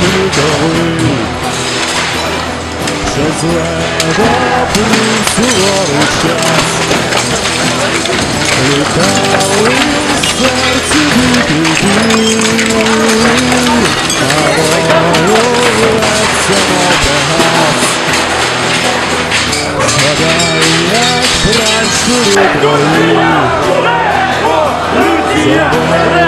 льодовий, що зведе плюс суворий час. Літали в серці діти, а волоється погас. Згадай, як пранцює твої, заборолись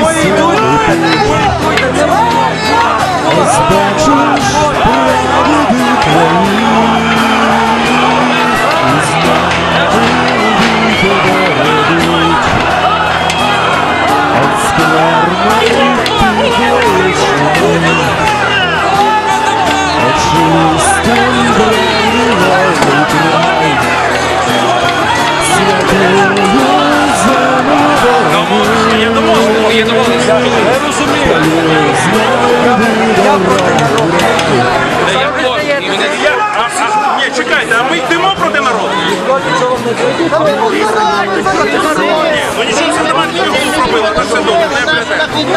Мої чекайте, а ми йдемо проти народу. Ну нічого це нормально, не зробила, так все добре, не прийде.